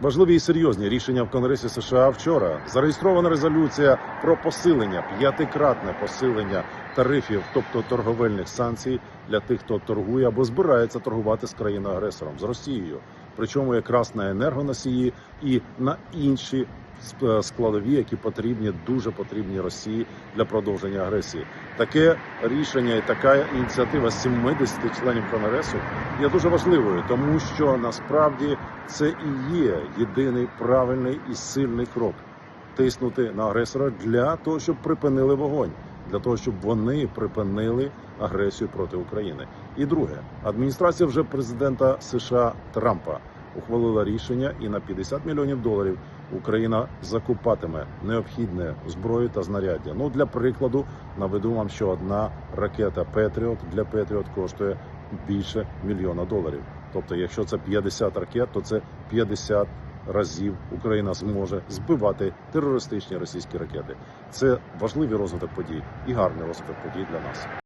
Важливі і серйозні рішення в Конгресі США вчора. Зареєстрована резолюція про посилення п'ятикратне посилення тарифів, тобто торговельних санкцій для тих, хто торгує або збирається торгувати з країною агресором з Росією. Причому якраз на енергоносії і на інші складові, які потрібні, дуже потрібні Росії для продовження агресії. Таке рішення і така ініціатива 70 членів конгресу є дуже важливою, тому що насправді це і є єдиний правильний і сильний крок тиснути на агресора для того, щоб припинили вогонь, для того, щоб вони припинили агресію проти України. І друге, адміністрація вже президента США Трампа ухвалила рішення, і на 50 мільйонів доларів Україна закупатиме необхідне зброю та знаряддя. Ну для прикладу наведу вам, що одна ракета Петріот для Петріот коштує більше мільйона доларів. Тобто, якщо це 50 ракет, то це 50 разів Україна зможе збивати терористичні російські ракети. Це важливий розвиток подій і гарний розвиток подій для нас.